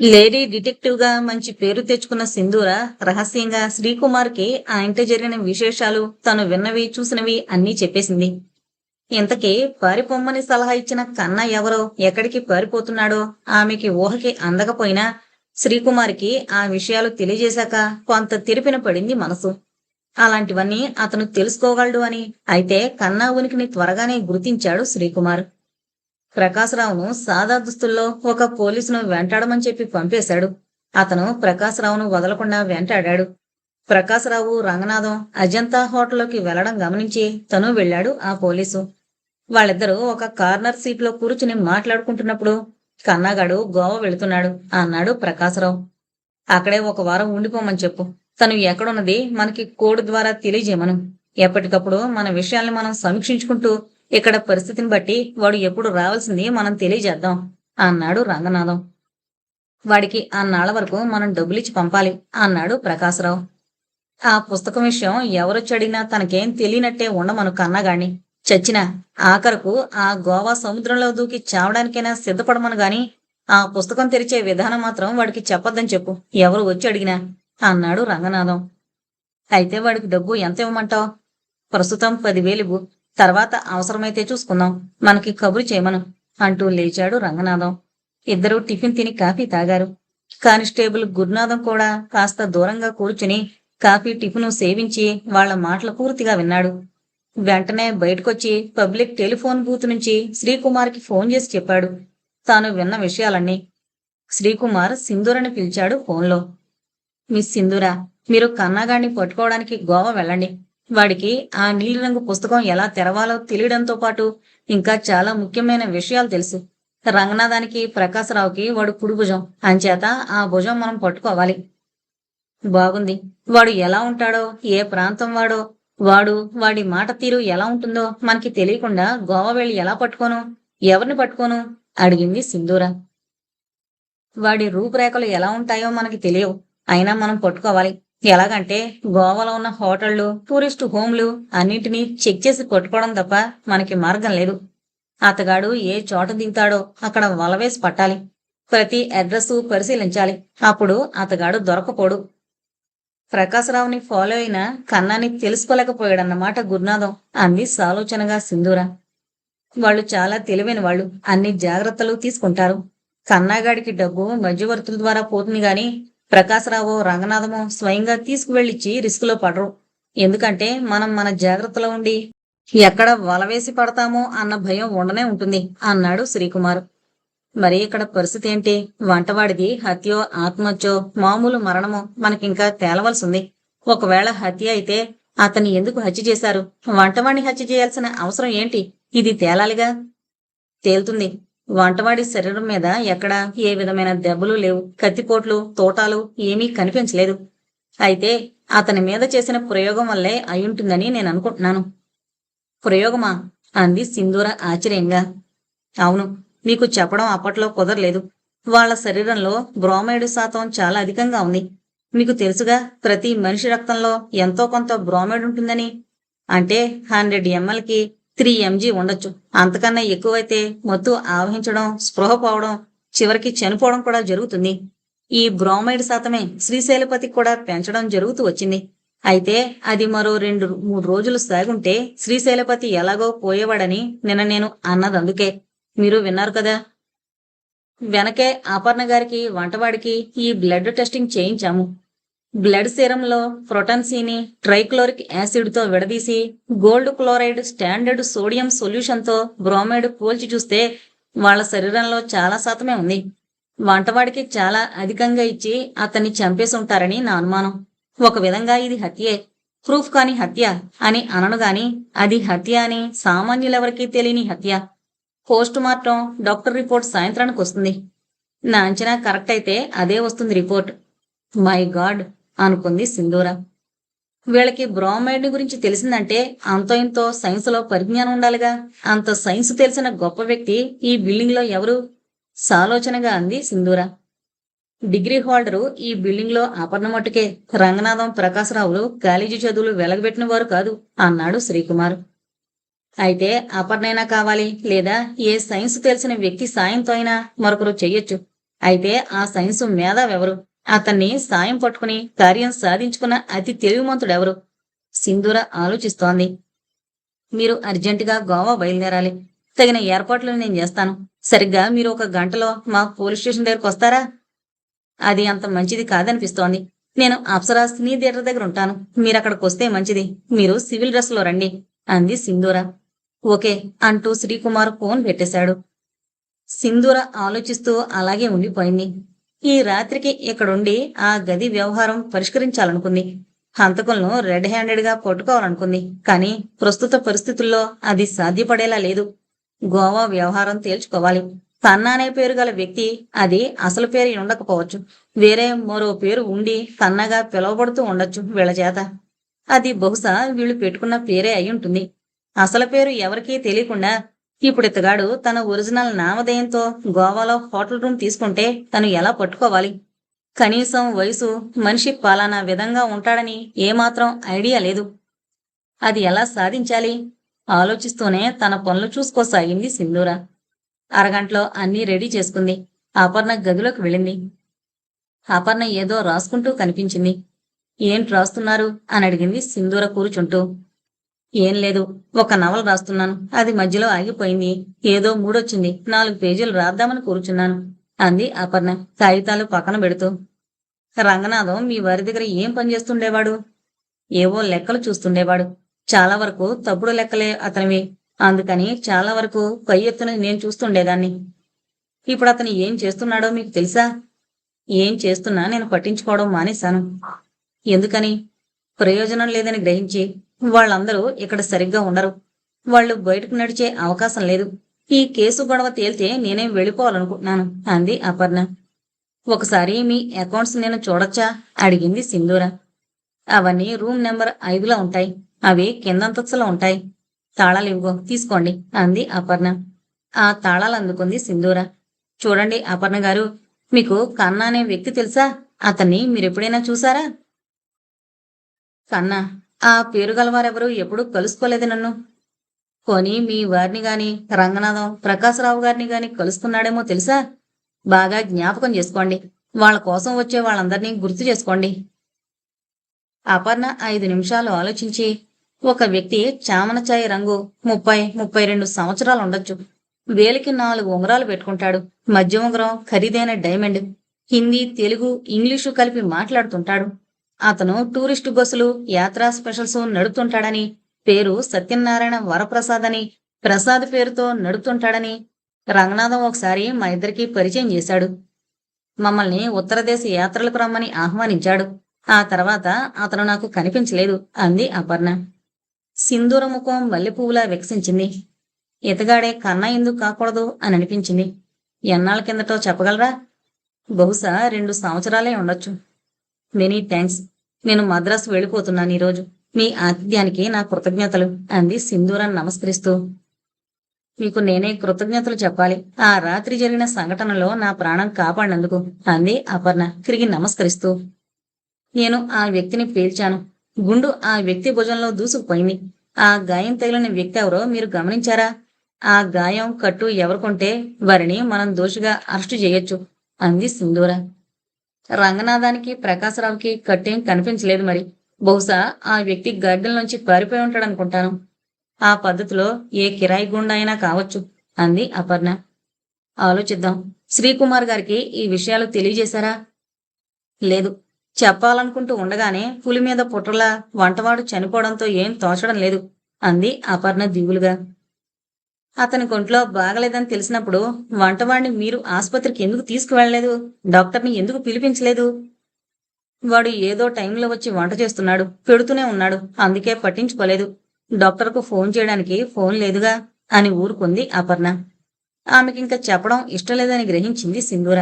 Lady డిటెక్టివ్గా మంచి పేరు తెచ్చుకున్న సింధూర రహస్యంగా శ్రీకుమార్కి ఆ ఇంట జరిగిన విశేషాలు తను విన్నవి చూసినవి అన్నీ చెప్పేసింది. ఇంతకీ పారిపోమ్మని సలహా ఇచ్చిన కన్న ఎవరో ఎక్కడికి పారిపోతున్నాడో ఆమెకి ఊహకి అందకపోయినా శ్రీకుమార్కి ఆ విషయాలు తెలియజేశాక కొంత తెరిపిన పడింది మనసు. అలాంటివన్నీ అతను తెలుసుకోగలడు అని అయితే కన్నా ఉనికిని త్వరగానే గుర్తించాడు శ్రీకుమార్. ప్రకాశరావును సాదా దుస్తుల్లో ఒక పోలీసును వెంటాడమని చెప్పి పంపేశాడు. అతను ప్రకాశరావును వదలకుండా వెంటాడాడు. ప్రకాశరావు రంగనాథం అజంతా హోటల్లోకి వెళ్ళడం గమనించి తను వెళ్ళాడు ఆ పోలీసు. వాళ్ళిద్దరూ ఒక కార్నర్ సీట్లో కూర్చుని మాట్లాడుకుంటున్నప్పుడు కన్నాగాడు గోవా వెళుతున్నాడు అన్నాడు ప్రకాశరావు. అక్కడే ఒక వారం ఉండిపోమని చెప్పు. తను ఎక్కడున్నది మనకి కోడ్ ద్వారా తెలియజేయమను. ఎప్పటికప్పుడు మన విషయాల్ని మనం సమీక్షించుకుంటూ ఇక్కడ పరిస్థితిని బట్టి వాడు ఎప్పుడు రావాల్సింది మనం తెలియజేద్దాం అన్నాడు రంగనాథం. వాడికి అన్నాళ్ళ వరకు మనం డబ్బులిచ్చి పంపాలి అన్నాడు ప్రకాశరావు. ఆ పుస్తకం విషయం ఎవరొచ్చడినా అడిగినా తనకేం తెలియనట్టే ఉండమను కన్నగాణ్ణి. చచ్చిన ఆఖరకు ఆ గోవా సముద్రంలో దూకి చావడానికైనా సిద్ధపడమను గాని ఆ పుస్తకం తెరిచే విధానం మాత్రం వాడికి చెప్పొద్దని చెప్పు ఎవరు వచ్చి అడిగినా అన్నాడు రంగనాథం. అయితే వాడికి డబ్బు ఎంత ఇవ్వమంటావు? ప్రస్తుతం పదివేలు తర్వాత అవసరమైతే చూసుకుందాం. మనకి కబురు చేయమను అంటూ లేచాడు రంగనాథం. ఇద్దరూ టిఫిన్ తిని కాఫీ తాగారు. కానిస్టేబుల్ గురునాథం కూడా కాస్త దూరంగా కూర్చుని కాఫీ టిఫిను సేవించి వాళ్ళ మాటలు పూర్తిగా విన్నాడు. వెంటనే బయటకొచ్చి పబ్లిక్ టెలిఫోన్ బూత్ నుంచి శ్రీకుమార్కి ఫోన్ చేసి చెప్పాడు. తాను విన్న విషయాలన్నీ. శ్రీకుమార్ సింధూరని పిలిచాడు ఫోన్లో. మిస్ సింధూరా మీరు కన్నాగాడిని పట్టుకోవడానికి గోవా వెళ్ళండి. వాడికి ఆ నీలిరంగు పుస్తకం ఎలా తెరవాలో తెలియడంతో పాటు ఇంకా చాలా ముఖ్యమైన విషయాలు తెలుసు. రంగనాథానికి ప్రకాశరావుకి వాడు కుడి భుజం. అంచేత ఆ భుజం మనం పట్టుకోవాలి. బాగుంది. వాడు ఎలా ఉంటాడో ఏ ప్రాంతం వాడో వాడు వాడి మాట తీరు ఎలా ఉంటుందో మనకి తెలియకుండా గోవా వెళ్ళి ఎలా పట్టుకోను ఎవరిని పట్టుకోను అడిగింది సింధూర. వాడి రూపురేఖలు ఎలా ఉంటాయో మనకి తెలియవు. అయినా మనం పట్టుకోవాలి. ఎలాగంటే గోవాలో ఉన్న హోటళ్ళు టూరిస్టు హోమ్లు అన్నింటినీ చెక్ చేసి కొట్టుకోవడం తప్ప మనకి మార్గం లేదు. అతగాడు ఏ చోట దిగుతాడో అక్కడ వలవేసి పట్టాలి. ప్రతి అడ్రస్ పరిశీలించాలి. అప్పుడు అతగాడు దొరకపోడు. ప్రకాశరావుని ఫాలో అయిన కన్నాని తెలుసుకోలేకపోయాడన్నమాట గురునాథం అంది సాలోచనగా సింధూర. వాళ్ళు చాలా తెలివైన వాళ్ళు. అన్ని జాగ్రత్తలు తీసుకుంటారు. కన్నాగాడికి డబ్బు మధ్యవర్తుల ద్వారా పోతుంది గాని ప్రకాశరావు రంగనాథము స్వయంగా తీసుకువెళ్ళిచ్చి రిస్క్లో పడరు. ఎందుకంటే మనం మన జాగ్రత్తలో ఉండి ఎక్కడ వలవేసి పడతామో అన్న భయం ఉండనే ఉంటుంది అన్నాడు శ్రీకుమార్. మరి ఇక్కడ పరిస్థితి ఏంటి? వంటవాడిది హత్యో ఆత్మహత్యో మామూలు మరణమో మనకింకా తేలవలసి ఉంది ఒకవేళ హత్య అయితే అతన్ని ఎందుకు హత్య చేశారు? వంటవాడిని హత్య చేయాల్సిన అవసరం ఏంటి? ఇది తేలాలిగా? తేలుతుంది. వంటవాడి శరీరం మీద ఎక్కడా ఏ విధమైన దెబ్బలు లేవు. కత్తిపోట్లు తోటాలు ఏమీ కనిపించలేదు. అయితే అతని మీద చేసిన ప్రయోగం వల్లే అయ్యుంటుందని నేను అనుకుంటున్నాను. ప్రయోగమా? అంది సింధూర ఆశ్చర్యంగా. అవును మీకు చెప్పడం అప్పట్లో కుదరలేదు. వాళ్ళ శరీరంలో బ్రోమైడ్ శాతం చాలా అధికంగా ఉంది. మీకు తెలుసుగా ప్రతి మనిషి రక్తంలో ఎంతో కొంత బ్రోమైడ్ ఉంటుందని. అంటే హండ్రెడ్ ఎంఎల్కి త్రీ ఎంజీ ఉండొచ్చు. అంతకన్నా ఎక్కువైతే మత్తు ఆవహించడం స్పృహ పోవడం చివరికి చనిపోవడం కూడా జరుగుతుంది. ఈ బ్రోమైడ్ శాతమే శ్రీశైలపతి కూడా పెంచడం జరుగుతూ వచ్చింది. అయితే అది మరో రెండు మూడు రోజులు సాగుంటే శ్రీశైలపతి ఎలాగో పోయేవాడని నిన్న నేను అన్నదందుకే. మీరు విన్నారు కదా. వెనకే అపర్ణ గారికి వంటవాడికి ఈ బ్లడ్ టెస్టింగ్ చేయించాము. బ్లడ్ సీరంలో ప్రొటన్సీని ట్రైక్లోరిక్ యాసిడ్తో విడదీసి గోల్డ్ క్లోరైడ్ స్టాండర్డ్ సోడియం సొల్యూషన్తో బ్రోమైడ్ పోల్చి చూస్తే వాళ్ళ శరీరంలో చాలా శాతమే ఉంది. వంటవాడికి చాలా అధికంగా ఇచ్చి అతన్ని చంపేసి ఉంటారని నా అనుమానం. ఒక విధంగా ఇది హత్యే. ప్రూఫ్ కాని హత్య అని అనను గాని అది హత్య అని సామాన్యులెవరికీ తెలియని హత్య. పోస్ట్ మార్టం డాక్టర్ రిపోర్ట్ సాయంత్రానికి వస్తుంది నా అంచనా కరెక్ట్ అయితే అదే వస్తుంది రిపోర్ట్. My God! అనుకుంది సింధూర. వీళ్ళకి బ్రోమైడ్ గురించి తెలిసిందంటే అంత ఇంతో సైన్స్లో పరిజ్ఞానం ఉండాలిగా. అంత సైన్స్ తెలిసిన గొప్ప వ్యక్తి ఈ బిల్డింగ్లో ఎవరు? సాలోచనగా అంది సింధూర. డిగ్రీ హోల్డరు ఈ బిల్డింగ్లో అపర్ణ మట్టుకే రంగనాథం ప్రకాశరావులు కాలేజీ చదువులు వెలగబెట్టిన వారు కాదు అన్నాడు శ్రీకుమార్. అయితే అపర్ణైనా కావాలి లేదా ఏ సైన్స్ తెలిసిన వ్యక్తి సాయంతో అయినా మరొకరు చెయ్యొచ్చు. అయితే ఆ సైన్స్ మేధావెవరు? అతన్ని సాయం పట్టుకుని కార్యం సాధించుకున్న అతి తెలివిమంతుడెవరు? సింధూర ఆలోచిస్తోంది. మీరు అర్జెంటుగా గోవా బయలుదేరాలి. తగిన ఏర్పాట్లు నేను చేస్తాను. సరిగ్గా మీరు ఒక గంటలో మా పోలీస్ స్టేషన్ దగ్గరకు వస్తారా? అది అంత మంచిది కాదనిపిస్తోంది. నేను అప్సరా సినీ థియేటర్ దగ్గర ఉంటాను. మీరు అక్కడికి వస్తే మంచిది. మీరు సివిల్ డ్రెస్లో రండి అంది సింధూర. ఓకే అంటూ శ్రీకుమార్ ఫోన్ పెట్టేశాడు. సింధూర ఆలోచిస్తూ అలాగే ఉండిపోయింది. ఈ రాత్రికి ఇక్కడుండి ఆ గది వ్యవహారం పరిష్కరించాలనుకుంది. హంతకులను రెడ్ హ్యాండెడ్గా పట్టుకోవాలనుకుంది కానీ ప్రస్తుత పరిస్థితుల్లో అది సాధ్యపడేలా లేదు. గోవా వ్యవహారం తేల్చుకోవాలి. కన్నా అనే పేరు గల వ్యక్తి అది అసలు పేరు ఉండకపోవచ్చు. వేరే మరో పేరు ఉండి కన్నగా పిలువబడుతూ ఉండొచ్చు వీళ్ళ చేత. అది బహుశా వీళ్ళు పెట్టుకున్న పేరే అయి ఉంటుంది. అసలు పేరు ఎవరికీ తెలియకుండా ఇప్పుడు ఇతగాడు తన ఒరిజినల్ నామధేయంతో గోవాలో హోటల్ రూమ్ తీసుకుంటే తను ఎలా పట్టుకోవాలి? కనీసం వయసు మనిషి పాలనా విధంగా ఉంటాడని ఏమాత్రం ఐడియా లేదు. అది ఎలా సాధించాలి? ఆలోచిస్తూనే తన పనులు చూసుకోసాగింది సింధూర. అరగంటలో అన్నీ రెడీ చేసుకుంది. అపర్ణ గదిలోకి వెళ్ళింది. అపర్ణ ఏదో రాసుకుంటూ కనిపించింది. ఏంటి రాస్తున్నారు? అని అడిగింది సింధూర కూర్చుంటూ. ఏం లేదు ఒక నవల రాస్తున్నాను. అది మధ్యలో ఆగిపోయింది. ఏదో మూడొచ్చింది. నాలుగు పేజీలు రాద్దామని కూర్చున్నాను. అంది అపర్ణ కాగితాలు పక్కన పెడుతూ. రంగనాథం మీ వారి దగ్గర ఏం పని చేస్తుండేవాడు? ఏవో లెక్కలు చూస్తుండేవాడు. చాలా వరకు తప్పుడు లెక్కలే అతనివి. అందుకని చాలా వరకు పై ఎత్తున నేను చూస్తుండేదాన్ని. ఇప్పుడు అతను ఏం చేస్తున్నాడో మీకు తెలుసా? ఏం చేస్తున్నా నేను పట్టించుకోవడం మానేశాను. ఎందుకని? ప్రయోజనం లేదని గ్రహించి వాళ్ళందరూ ఇక్కడ సరిగ్గా ఉండరు. వాళ్ళు బయటకు నడిచే అవకాశం లేదు. ఈ కేసు గొడవ తేల్తే నేనేం వెళ్ళిపోవాలనుకుంటున్నాను? అంది అపర్ణ. ఒకసారి మీ అకౌంట్స్ నేను చూడొచ్చా? అడిగింది సింధూర. అవన్నీ రూమ్ నెంబర్ ఐదులో ఉంటాయి. అవి కిందంతస్తులో ఉంటాయి. తాళాలు ఇవ్వో తీసుకోండి అంది అపర్ణ. ఆ తాళాలు అందుకుంది సింధూర. చూడండి అపర్ణ గారు మీకు కన్నా అనే వ్యక్తి తెలుసా? అతన్ని మీరెప్పుడైనా చూసారా? కన్నా. ఆ పేరు గలవారెవరూ ఎప్పుడూ కలుసుకోలేదు నన్ను. కొని మీ వారిని గాని రంగనాథం ప్రకాశరావు గారిని గాని కలుసుకున్నాడేమో తెలుసా? బాగా జ్ఞాపకం చేసుకోండి. వాళ్ళ కోసం వచ్చే వాళ్ళందరినీ గుర్తు చేసుకోండి. అపర్ణ ఐదు నిమిషాలు ఆలోచించి ఒక వ్యక్తి చామనచాయ రంగు ముప్పై ముప్పై రెండు సంవత్సరాలు ఉండొచ్చు. వేలికి నాలుగు ఉంగరాలు పెట్టుకుంటాడు. మధ్య ఉంగరం ఖరీదైన డైమండ్. హిందీ తెలుగు ఇంగ్లీషు కలిపి మాట్లాడుతుంటాడు. అతను టూరిస్టు బస్సులు యాత్రా స్పెషల్స్ నడుపుతుంటాడని పేరు సత్యనారాయణ వరప్రసాద్ అని ప్రసాద్ పేరుతో నడుపుతుంటాడని రంగనాథం ఒకసారి మా ఇద్దరికి పరిచయం చేశాడు. మమ్మల్ని ఉత్తరదేశ యాత్రలకు రమ్మని ఆహ్వానించాడు. ఆ తర్వాత అతను నాకు కనిపించలేదు అంది అపర్ణ. సింధూర ముఖం మల్లెపువ్వులా వికసించింది. ఇతగాడే కన్నా ఎందుకు కాకూడదు అని అనిపించింది. ఎన్నాళ్ళ కిందటో చెప్పగలరా? బహుశా రెండు సంవత్సరాలే ఉండొచ్చు. మెనీ థ్యాంక్స్ నేను మద్రాసు వెళ్ళిపోతున్నాను ఈరోజు. మీ ఆతిథ్యానికి నా కృతజ్ఞతలు. అంది సింధూరాన్ని నమస్కరిస్తూ. మీకు నేనే కృతజ్ఞతలు చెప్పాలి. ఆ రాత్రి జరిగిన సంఘటనలో నా ప్రాణం కాపాడినందుకు అంది అపర్ణ తిరిగి నమస్కరిస్తూ. నేను ఆ వ్యక్తిని పేల్చాను. గుండు ఆ వ్యక్తి భుజంలో దూసుకుపోయింది. ఆ గాయం తగిలిన వ్యక్తి ఎవరో మీరు గమనించారా? ఆ గాయం కట్టు ఎవరుకుంటే వారిని మనం దోషిగా అరెస్టు చేయొచ్చు అంది సింధూర. రంగనాథానికి ప్రకాశరావుకి కట్టేం కనిపించలేదు మరి. బహుశా ఆ వ్యక్తి గడ్డల నుంచి పారిపోయి ఉంటాడనుకుంటాను. ఆ పద్ధతిలో ఏ కిరాయి గుండా అయినా కావచ్చు అంది అపర్ణ. ఆలోచిద్దాం. శ్రీకుమార్ గారికి ఈ విషయాలు తెలియజేశారా? లేదు. చెప్పాలనుకుంటూ ఉండగానే పులి మీద పుట్రలా వంటవాడు చనిపోవడంతో ఏం తోచడం లేదు అంది అపర్ణ దిగులుగా. అతని కొంట్లో బాగలేదని తెలిసినప్పుడు వంటవాడిని మీరు ఆసుపత్రికి ఎందుకు తీసుకువెళ్ళలేదు? డాక్టర్ని ఎందుకు పిలిపించలేదు? వాడు ఏదో టైంలో వచ్చి వంట చేస్తున్నాడు పెడుతూనే ఉన్నాడు అందుకే పట్టించుకోలేదు. డాక్టర్కు ఫోన్ చేయడానికి ఫోన్ లేదుగా అని ఊరుకుంది అపర్ణ. ఆమెకింక చెప్పడం ఇష్టం లేదని గ్రహించింది సింధూర.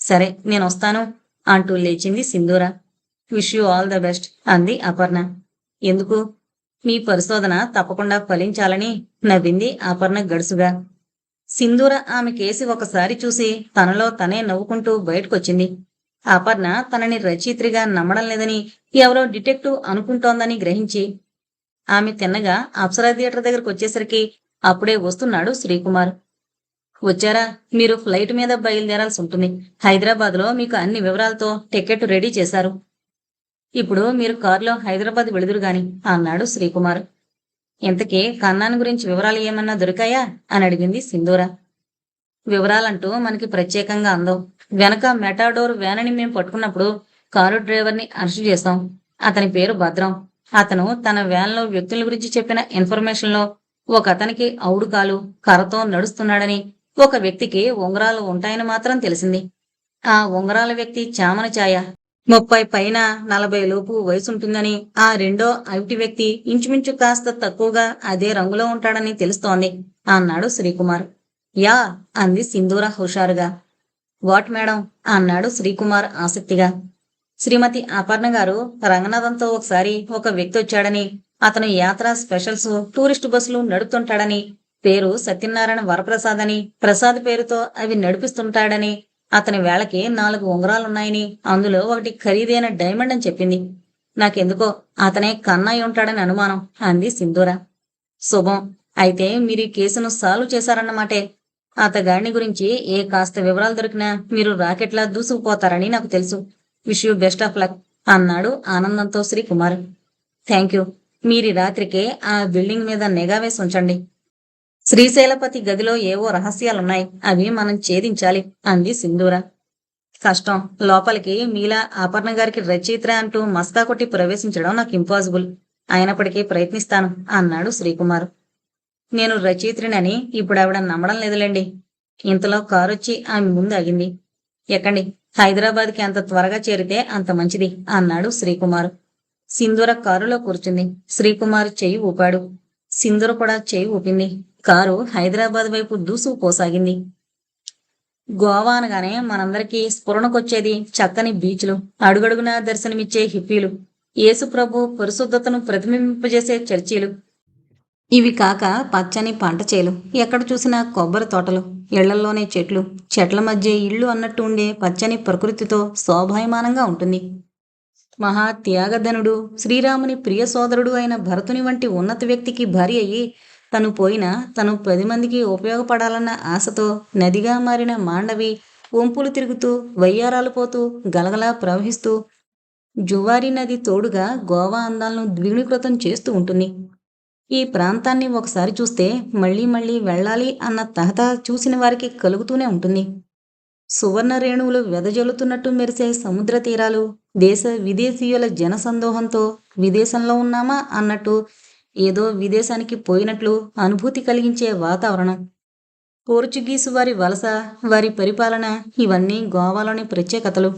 సరే నేను వస్తాను అంటూ లేచింది Sindhura. Wish you all the best అంది అపర్ణ. ఎందుకు? మీ పరిశోధన తప్పకుండా ఫలించాలని నవ్వింది అపర్ణ గడుసుగా. సింధూర ఆమె కేసి ఒకసారి చూసి తనలో తనే నవ్వుకుంటూ బయటకొచ్చింది. అపర్ణ తనని రచయిత్రిగా నమ్మడం లేదని ఎవరో డిటెక్టివ్ అనుకుంటోందని గ్రహించి ఆమె తిన్నగా అప్సరా థియేటర్ దగ్గరకు వచ్చేసరికి అప్పుడే వస్తున్నాడు శ్రీకుమార్. వచ్చారా? మీరు ఫ్లైట్ మీద బయలుదేరాల్సి ఉంటుంది. హైదరాబాద్లో మీకు అన్ని వివరాలతో టికెట్ రెడీ చేశారు. ఇప్పుడు మీరు కారులో హైదరాబాద్ వెళుదురు గాని అన్నాడు శ్రీకుమార్. ఇంతకీ కన్నాన్ గురించి వివరాలు ఏమన్నా దొరికాయా? అని అడిగింది సింధూర. వివరాలంటూ మనకి ప్రత్యేకంగా అందవు వెనక మెటాడోర్ వ్యానని మేము పట్టుకున్నప్పుడు కారు డ్రైవర్ని అరెస్ట్ చేశాం. అతని పేరు భద్రం. అతను తన వ్యాన్లో వ్యక్తుల గురించి చెప్పిన ఇన్ఫర్మేషన్లో ఒక అతనికి ఔడుకాలు కర్రతో నడుస్తున్నాడని ఒక వ్యక్తికి ఉంగరాలు ఉంటాయని మాత్రం తెలిసింది. ఆ ఉంగరాల వ్యక్తి చామన ఛాయ ముప్పై పైన నలభై లోపు వయసు ఉంటుందని ఆ రెండో అవిటి వ్యక్తి ఇంచుమించు కాస్త తక్కువగా అదే రంగులో ఉంటాడని తెలుస్తోంది అన్నాడు శ్రీకుమార్. యా అంది సింధూర హుషారుగా. What madam? అన్నాడు శ్రీకుమార్ ఆసక్తిగా. శ్రీమతి అపర్ణ గారు రంగనాథంతో ఒకసారి ఒక వ్యక్తి వచ్చాడని అతను యాత్ర స్పెషల్స్ టూరిస్ట్ బస్సులు నడుపుతుంటాడని పేరు సత్యనారాయణ వరప్రసాద్ అని ప్రసాద్ పేరుతో అవి నడిపిస్తుంటాడని అతని వేళకి నాలుగు ఉంగరాలున్నాయని. అందులో ఒకటి ఖరీదైన డైమండ్ అని చెప్పింది. నాకెందుకో అతనే కన్నయ్య ఉంటాడని అనుమానం అంది సింధూర. శుభం అయితే మీరు ఈ కేసును సాల్వ్ చేశారన్నమాటే. అతగాడిని గురించి ఏ కాస్త వివరాలు దొరికినా మీరు రాకెట్లా దూసుకుపోతారని నాకు తెలుసు. Wish you best of luck అన్నాడు ఆనందంతో శ్రీకుమార్. Thank you. మీరి రాత్రికే ఆ బిల్డింగ్ మీద నిఘా వేసి ఉంచండి. శ్రీశైలపతి గదిలో ఏవో రహస్యాలున్నాయి. అవి మనం ఛేదించాలి అంది సింధూర. కష్టం. లోపలికి మీలా అపర్ణ గారికి రచయిత్ర అంటూ మస్కా కొట్టి ప్రవేశించడం నాకు ఇంపాసిబుల్ అయినప్పటికీ ప్రయత్నిస్తాను అన్నాడు శ్రీకుమార్. నేను రచయిత్రినని ఇప్పుడు ఆవిడ నమ్మడం లేదులేండి. ఇంతలో కారొచ్చి ఆమె ముందు ఆగింది. ఎక్కండి. హైదరాబాద్కి అంత త్వరగా చేరితే అంత మంచిది అన్నాడు శ్రీకుమార్. సింధూర కారులో కూర్చుంది. శ్రీకుమార్ చెయ్యి ఊపాడు. సింధూర కూడా చెయ్యి ఊపింది. కారు హైదరాబాద్ వైపు దూసుకుపోసాగింది గోవా అనగానే మనందరికీ స్ఫురణకొచ్చేది చక్కని బీచ్లు అడుగడుగునా దర్శనమిచ్చే హిప్పీలు యేసుప్రభు పరిశుద్ధతను ప్రతిబింబింపజేసే చర్చీలు. ఇవి కాక పచ్చని పంట చేలు ఎక్కడ చూసినా కొబ్బరి తోటలు ఇళ్ళల్లోనే చెట్లు చెట్ల మధ్య ఇళ్ళు అన్నట్టు ఉండే పచ్చని ప్రకృతితో శోభాయమానంగా ఉంటుంది. మహా త్యాగధనుడు శ్రీరాముని ప్రియ సోదరుడు అయిన భరతుని వంటి ఉన్నత వ్యక్తికి భార్య అయ్యి తను పోయినా తను పది మందికి ఉపయోగపడాలన్న ఆశతో నదిగా మారిన మాండవి ఒంపులు తిరుగుతూ వయ్యారాలు పోతూ గలగలా ప్రవహిస్తూ జువారి నది తోడుగా గోవా అందాలను ద్విగుణీకృతం చేస్తూ ఉంటుంది. ఈ ప్రాంతాన్ని ఒకసారి చూస్తే మళ్ళీ మళ్ళీ వెళ్ళాలి అన్న తహత చూసిన వారికి కలుగుతూనే ఉంటుంది. సువర్ణ రేణువులు వెదజల్లుతున్నట్టు మెరిసే సముద్ర తీరాలు దేశ విదేశీయుల జనసందోహంతో విదేశంలో ఉన్నామా అన్నట్టు ఏదో విదేశానికి పోయినట్లు అనుభూతి కలిగించే వాతావరణం. పోర్చుగీసు వారి వలస వారి పరిపాలన ఇవన్నీ గోవాలోని ప్రత్యేకతలు.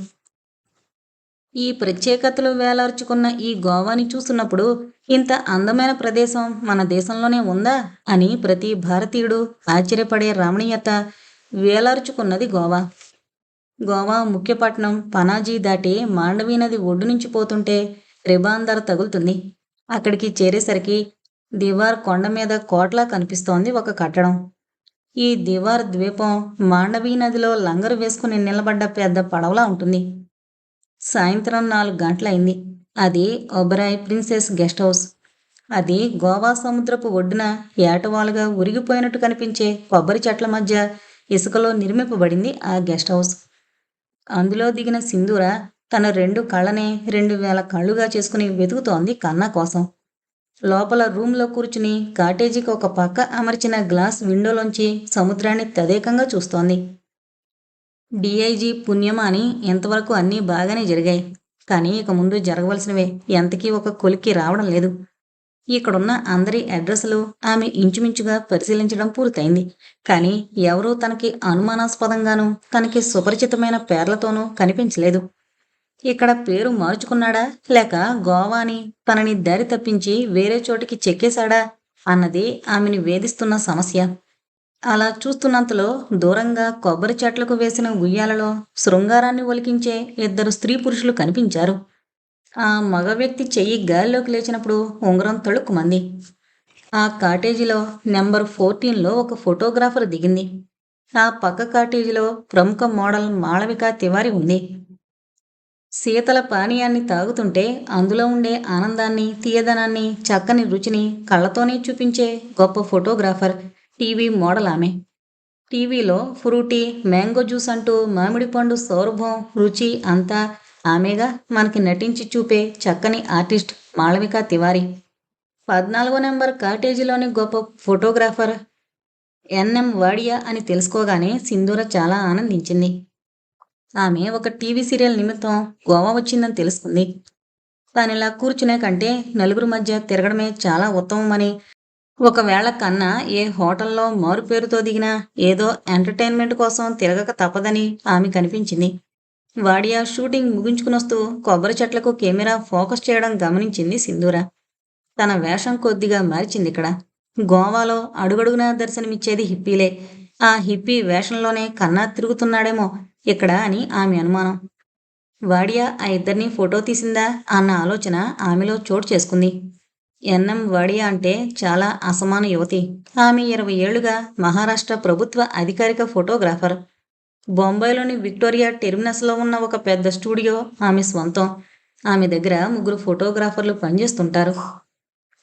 ఈ ప్రత్యేకతలు వేలార్చుకున్న ఈ గోవాని చూస్తున్నప్పుడు ఇంత అందమైన ప్రదేశం మన దేశంలోనే ఉందా అని ప్రతి భారతీయుడు ఆశ్చర్యపడే రమణీయత వేలార్చుకున్నది గోవా. గోవా ముఖ్యపట్నం పనాజీ దాటి మాండవీ నది ఒడ్డు నుంచి పోతుంటే రిబాందర్ తగులుతుంది. అక్కడికి చేరేసరికి దివార్ కొండ మీద కోట్లా కనిపిస్తోంది ఒక కట్టడం. ఈ దివార్ ద్వీపం మాండవీ నదిలో లంగరు వేసుకుని నిలబడ్డ పెద్ద పడవలా ఉంటుంది. సాయంత్రం నాలుగు గంటలైంది. అది ఒబరాయ్ ప్రిన్సెస్ గెస్ట్ హౌస్. అది గోవా సముద్రపు ఒడ్డున ఏటవాలుగా ఉరిగిపోయినట్టు కనిపించే కొబ్బరి చెట్ల మధ్య ఇసుకలో నిర్మింపబడింది ఆ గెస్ట్ హౌస్. అందులో దిగిన సింధూర తన రెండు కళ్ళనే రెండు వేల కళ్ళుగా చేసుకుని వెతుకుతోంది కన్నా కోసం. లోపల రూమ్లో కూర్చుని కాటేజీకి ఒక పక్క అమర్చిన గ్లాస్ విండోలోంచి సముద్రాన్ని తదేకంగా చూస్తోంది. డిఐజీ పుణ్యమా అని ఇంతవరకు అన్నీ బాగానే జరిగాయి. కానీ ఇక ముందు జరగవలసినవే. ఎంతకీ ఒక కొలిక్కి రావడం లేదు. ఇక్కడున్న అందరి అడ్రస్లు ఆమె ఇంచుమించుగా పరిశీలించడం పూర్తయింది. కానీ ఎవరూ తనకి అనుమానాస్పదంగానూ తనకి సుపరిచితమైన పేర్లతోనూ కనిపించలేదు. ఇక్కడ పేరు మార్చుకున్నాడా? లేక గోవాని తనని దారి తప్పించి వేరే చోటికి చెక్కేశాడా? అన్నది ఆమెని వేధిస్తున్న సమస్య. అలా చూస్తున్నంతలో దూరంగా కొబ్బరి చెట్లకు వేసిన ఉయ్యాలలో శృంగారాన్ని ఒలికించే ఇద్దరు స్త్రీ పురుషులు కనిపించారు. ఆ మగ వ్యక్తి చెయ్యి గాలిలోకి లేచినప్పుడు ఉంగరం తళుక్కుమంది ఆ కాటేజీలో నెంబర్ ఫోర్టీన్లో ఒక ఫోటోగ్రాఫర్ దిగింది. ఆ పక్క కాటేజీలో ప్రముఖ మోడల్ మాళవిక తివారి ఉంది. శీతల పానీయాన్ని తాగుతుంటే అందులో ఉండే ఆనందాన్ని తీయదనాన్ని చక్కని రుచిని కళ్ళతోనే చూపించే గొప్ప ఫోటోగ్రాఫర్ టీవీ మోడల్ ఆమె. టీవీలో ఫ్రూటీ మ్యాంగో జ్యూస్ అంటూ మామిడి పండు సౌరభం రుచి అంతా ఆమెగా మనకి నటించి చూపే చక్కని ఆర్టిస్ట్ మాళవిక తివారి. పద్నాలుగో నెంబర్ కాటేజీలోని గొప్ప ఫోటోగ్రాఫర్ ఎన్ఎం వాడియా అని తెలుసుకోగానే సింధూర చాలా ఆనందించింది. ఆమె ఒక టీవీ సీరియల్ నిమిత్తం గోవా వచ్చిందని తెలుసుకుంది. తానిలా కూర్చునే కంటే నలుగురు మధ్య తిరగడమే చాలా ఉత్తమమని. ఒకవేళ కన్నా ఏ హోటల్లో మారు పేరుతో దిగినా ఏదో ఎంటర్టైన్మెంట్ కోసం తిరగక తప్పదని ఆమె కనిపించింది. వాడియా షూటింగ్ ముగించుకునొస్తూ కొబ్బరి చెట్లకు కెమెరా ఫోకస్ చేయడం గమనించింది సింధూర. తన వేషం కొద్దిగా మార్చింది ఇక్కడ. గోవాలో అడుగడుగునా దర్శనమిచ్చేది హిప్పీలే. ఆ హిప్పీ వేషంలోనే కన్నా తిరుగుతున్నాడేమో ఇక్కడ అని ఆమె అనుమానం. వాడియా ఆ ఇద్దరిని ఫోటో తీసిందా అన్న ఆలోచన ఆమెలో చోటు చేసుకుంది. ఎన్ఎం వాడియా అంటే చాలా అసమాన యువతి. ఆమె ఇరవై ఏళ్ళుగా మహారాష్ట్ర ప్రభుత్వ అధికారిక ఫోటోగ్రాఫర్. బొంబాయిలోని విక్టోరియా టెర్మినస్లో ఉన్న ఒక పెద్ద స్టూడియో ఆమె స్వంతం. ఆమె దగ్గర ముగ్గురు ఫోటోగ్రాఫర్లు పనిచేస్తుంటారు.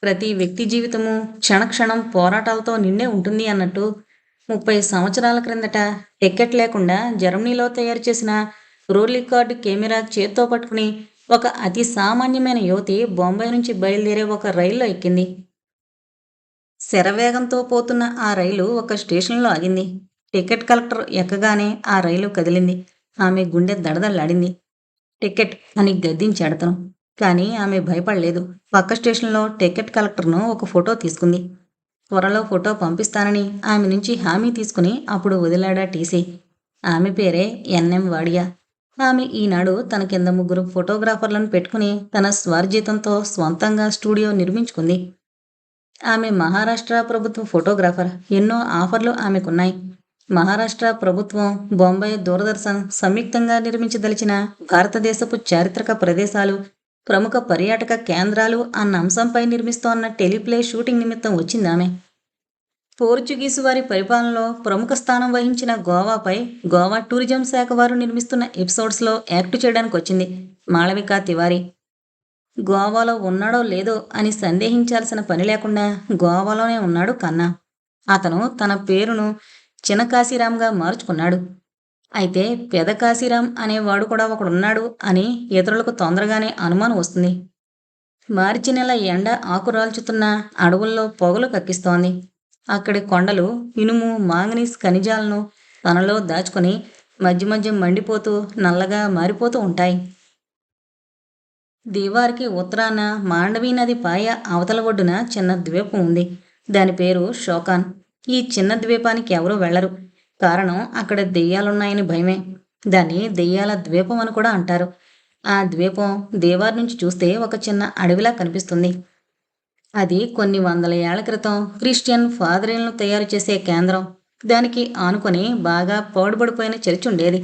ప్రతి వ్యక్తి జీవితము క్షణక్షణం పోరాటాలతో నిండే ఉంటుంది అన్నట్టు ముప్పై సంవత్సరాల క్రిందట టికెట్ లేకుండా జర్మనీలో తయారు చేసిన రోలీ కార్డ్ కెమెరా చేత్తో పట్టుకుని ఒక అతి సామాన్యమైన యువతి బొంబాయి నుంచి బయలుదేరే ఒక రైల్లో ఎక్కింది. శరవేగంతో పోతున్న ఆ రైలు ఒక స్టేషన్లో ఆగింది. టికెట్ కలెక్టర్ ఎక్కగానే ఆ రైలు కదిలింది. ఆమె గుండె దడదల్లాడింది టికెట్ అని గద్దించాడతను. కానీ ఆమె భయపడలేదు. పక్క స్టేషన్లో టికెట్ కలెక్టర్ను ఒక ఫోటో తీసుకుంది. త్వరలో ఫోటో పంపిస్తానని ఆమె నుంచి హామీ తీసుకుని అప్పుడు వదిలాడా టీసీ. ఆమె పేరే ఎన్ఎం వాడియా. ఆమె ఈనాడు తన కింద ముగ్గురు ఫోటోగ్రాఫర్లను పెట్టుకుని తన స్వార్జితంతో స్వంతంగా స్టూడియో నిర్మించుకుంది. ఆమె మహారాష్ట్ర ప్రభుత్వ ఫోటోగ్రాఫర్. ఎన్నో ఆఫర్లు ఆమెకున్నాయి. మహారాష్ట్ర ప్రభుత్వం బొంబాయి దూరదర్శన్ సంయుక్తంగా నిర్మించదలిచిన భారతదేశపు చారిత్రక ప్రదేశాలు ప్రముఖ పర్యాటక కేంద్రాలు అన్న అంశంపై నిర్మిస్తోన్న టెలిప్లే షూటింగ్ నిమిత్తం వచ్చిందామె. పోర్చుగీసు వారి పరిపాలనలో ప్రముఖ స్థానం వహించిన గోవాపై గోవా టూరిజం శాఖ వారు నిర్మిస్తున్న ఎపిసోడ్స్లో యాక్ట్ చేయడానికి వచ్చింది మాళవిక తివారి. గోవాలో ఉన్నాడో లేదో అని సందేహించాల్సిన పని లేకుండా గోవాలోనే ఉన్నాడు కన్నా. అతను తన పేరును చినకాశీరాంగా మార్చుకున్నాడు. అయితే పెద కాశీరాం అనేవాడు కూడా ఒకడున్నాడు అని ఇతరులకు తొందరగానే అనుమానం వస్తుంది. మార్చి నెల ఎండ ఆకురాల్చుతున్న అడవుల్లో పొగలు కక్కిస్తోంది. అక్కడి కొండలు ఇనుము మాంగనీస్ ఖనిజాలను తనలో దాచుకొని మధ్య మధ్య మండిపోతూ నల్లగా మారిపోతూ ఉంటాయి. దీవారికి ఉత్తరాన మాండవీ నది పాయ అవతల ఒడ్డున చిన్న ద్వీపం ఉంది. దాని పేరు షోకాన్. ఈ చిన్న ద్వీపానికి ఎవరూ వెళ్ళరు. కారణం అక్కడ దెయ్యాలున్నాయని భయమే. దాన్ని దెయ్యాల ద్వీపం అని కూడా అంటారు. ఆ ద్వీపం దేవారి నుంచి చూస్తే ఒక చిన్న అడవిలా కనిపిస్తుంది. అది కొన్ని వందల ఏళ్ళ క్రితం క్రిస్టియన్ ఫాదరీలను తయారు చేసే కేంద్రం. దానికి ఆనుకొని బాగా పాడుబడిపోయిన చర్చి ఉండేది.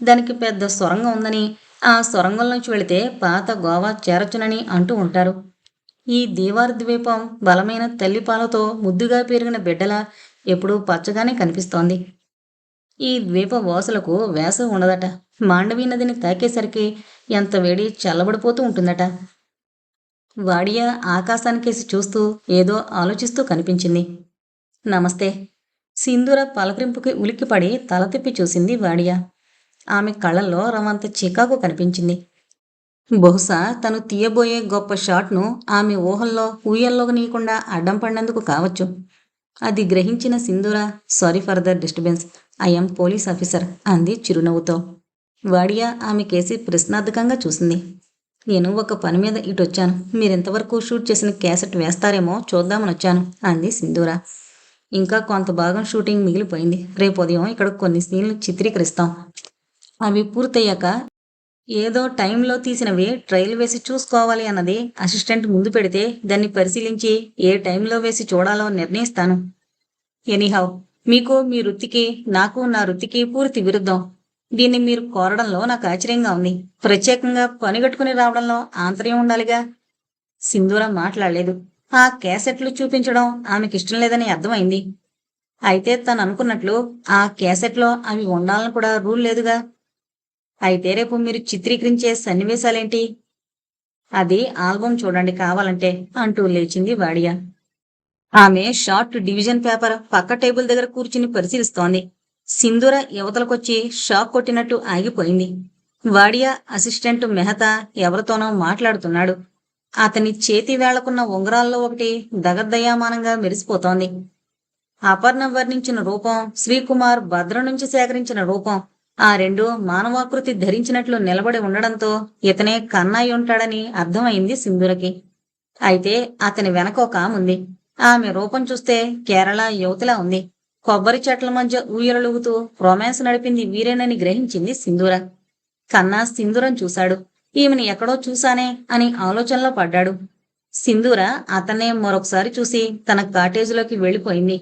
దానికి పెద్ద సొరంగం ఉందని ఆ సొరంగం నుంచి వెళితే పాత గోవా చేరొచ్చునని అంటూ ఉంటారు. ఈ దీవార్ ద్వీపం బలమైన తల్లిపాలతో ముద్దుగా పెరిగిన బిడ్డలా ఎప్పుడూ పచ్చగానే కనిపిస్తోంది. ఈ ద్వీప వాసులకు వేసవి ఉండదట మాండవీ నదిని తాకేసరికి ఎంత వేడి చల్లబడిపోతూ ఉంటుందట. వాడియా ఆకాశానికేసి చూస్తూ ఏదో ఆలోచిస్తూ కనిపించింది. నమస్తే. సింధూర పలకరింపుకి ఉలిక్కిపడి తల తిప్పి చూసింది వాడియా. ఆమె కళ్ళల్లో రవంత చికాకు కనిపించింది. బహుశా తను తీయబోయే గొప్ప షాట్ను ఆమె ఊహల్లో ఊయల్లో నీయకుండా అడ్డం పడినందుకు కావచ్చు. అది గ్రహించిన Sindhura sorry for the disturbance I'm police officer అంది చిరునవ్వుతో. వాడియా ఆమె కేసి ప్రశ్నార్థకంగా చూసింది. నేను ఒక పని మీద ఇటు వచ్చాను మీరింతవరకు షూట్ చేసిన క్యాసెట్ వేస్తారేమో చూద్దామని వచ్చాను అంది సింధూర. ఇంకా కొంత భాగం షూటింగ్ మిగిలిపోయింది. రేపు ఉదయం ఇక్కడ కొన్ని సీన్లు చిత్రీకరిస్తాం. అవి పూర్తయ్యాక ఏదో టైంలో తీసినవి ట్రయల్ వేసి చూసుకోవాలి అన్నది అసిస్టెంట్ ముందు పెడితే దాన్ని పరిశీలించి ఏ టైంలో వేసి చూడాలో నిర్ణయిస్తాను. ఎనీహౌ మీకు మీ వృత్తికి నాకు నా వృత్తికి పూర్తి విరుద్ధం. దీన్ని మీరు కోరడంలో నాకు ఆశ్చర్యంగా ఉంది. ప్రత్యేకంగా పనిగట్టుకుని రావడంలో ఆంతర్యం ఉండాలిగా? సింధూర మాట్లాడలేదు. ఆ క్యాసెట్లు చూపించడం ఆమెకి ఇష్టం లేదని అర్థమైంది. అయితే తను అనుకున్నట్లు ఆ క్యాసెట్లో అవి ఉండాలని కూడా రూల్ లేదుగా? అయితే రేపు మీరు చిత్రీకరించే సన్నివేశాలేంటి? అది ఆల్బమ్ చూడండి కావాలంటే అంటూ లేచింది వాడియా. ఆమె షార్ట్ డివిజన్ పేపర్ పక్క టేబుల్ దగ్గర కూర్చుని పరిశీలిస్తోంది. సింధూర యువతలకొచ్చి షాక్ కొట్టినట్టు ఆగిపోయింది. వాడియా అసిస్టెంట్ మెహతా ఎవరితోనో మాట్లాడుతున్నాడు. అతని చేతి వేళ్ళకున్న ఉంగరాల్లో ఒకటి దగద్దయామానంగా మెరిసిపోతోంది. అపర్ణ వర్ణించిన రూపం శ్రీకుమార్ భద్ర నుంచి సేకరించిన రూపం ఆ రెండు మానవాకృతి ధరించినట్లు నిలబడి ఉండడంతో ఇతనే కన్నాయి ఉంటాడని అర్థమైంది సింధురకి. అయితే అతని వెనక ఒక ఆముంది. ఆమె రూపం చూస్తే కేరళ యువతిలా ఉంది. కొబ్బరి చెట్ల మధ్య ఊయలలుగుతూ రొమాన్స్ నడిపింది వీరేనని గ్రహించింది సింధూర. కన్నా సింధూరం చూశాడు. ఈమెను ఎక్కడో చూశానే అని ఆలోచనలో పడ్డాడు. సింధూర అతనే మరొకసారి చూసి తన కాటేజీలోకి వెళ్ళిపోయింది.